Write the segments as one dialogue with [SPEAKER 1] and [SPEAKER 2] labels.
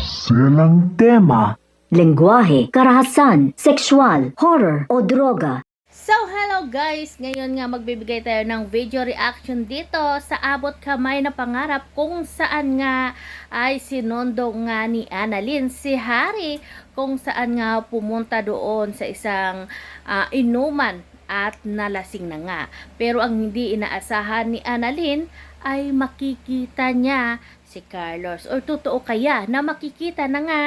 [SPEAKER 1] Silang tema.
[SPEAKER 2] lengguwahe, karahasan, sexual, horror o droga.
[SPEAKER 3] So, hello guys! Ngayon nga magbibigay tayo ng video reaction dito sa Abot Kamay na Pangarap kung saan nga ay sinundo nga ni Annalyn si Harry kung saan nga pumunta doon sa isang ah, inuman at nalasing na nga. Pero ang hindi inaasahan ni Annalyn ay makikita niya si Carlos. Or totoo kaya na makikita na nga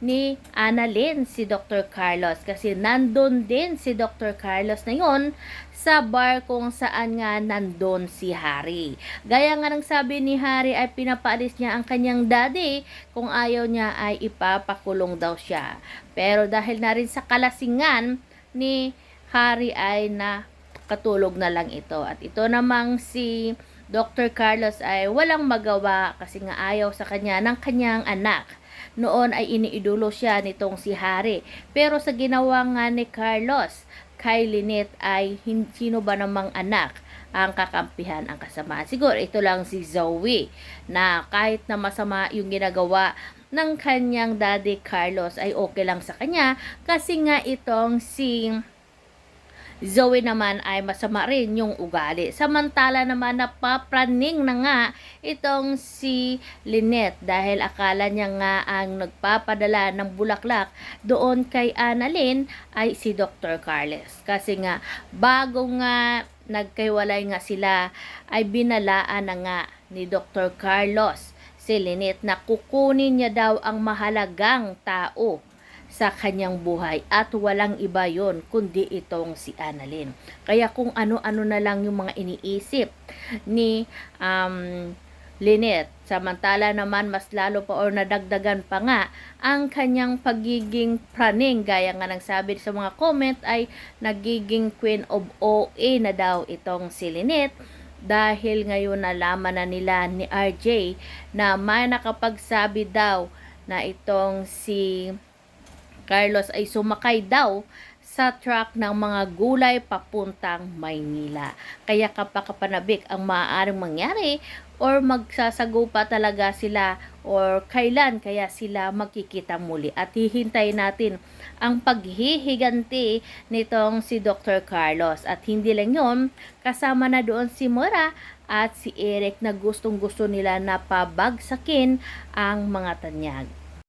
[SPEAKER 3] ni Annalyn si Dr. Carlos kasi nandun din si Dr. Carlos na yon sa bar kung saan nga nandun si Harry. Gaya nga ng sabi ni Harry ay pinapaalis niya ang kanyang daddy kung ayaw niya ay ipapakulong daw siya. Pero dahil na rin sa kalasingan ni Harry ay na katulog na lang ito. At ito namang si Dr. Carlos ay walang magawa kasi nga ayaw sa kanya ng kanyang anak. Noon ay iniidulo siya nitong si Harry. Pero sa ginawa nga ni Carlos, kay Lynette ay sino ba namang anak ang kakampihan ang kasamaan. Siguro ito lang si Zoe na kahit na masama yung ginagawa ng kanyang daddy Carlos ay okay lang sa kanya kasi nga itong si Zoe naman ay masama rin yung ugali. Samantala naman napapraning na nga itong si Lynette dahil akala niya nga ang nagpapadala ng bulaklak doon kay Annalyn ay si Dr. Carles. Kasi nga bago nga nagkaiwalay nga sila ay binalaan na nga ni Dr. Carlos si Lynette na kukunin niya daw ang mahalagang tao sa kanyang buhay at walang iba yon kundi itong si Annalyn. Kaya kung ano-ano na lang yung mga iniisip ni um, Lynette, samantala naman mas lalo pa or nadagdagan pa nga ang kanyang pagiging praning gaya nga ng sabi sa mga comment ay nagiging queen of OA na daw itong si Lynette dahil ngayon nalaman na nila ni RJ na may nakapagsabi daw na itong si Carlos ay sumakay daw sa truck ng mga gulay papuntang Maynila. Kaya kapakapanabik ang maaaring mangyari or magsasagupa talaga sila or kailan kaya sila magkikita muli. At hihintayin natin ang paghihiganti nitong si Dr. Carlos. At hindi lang yun, kasama na doon si Mora at si Eric na gustong gusto nila na pabagsakin ang mga tanyag.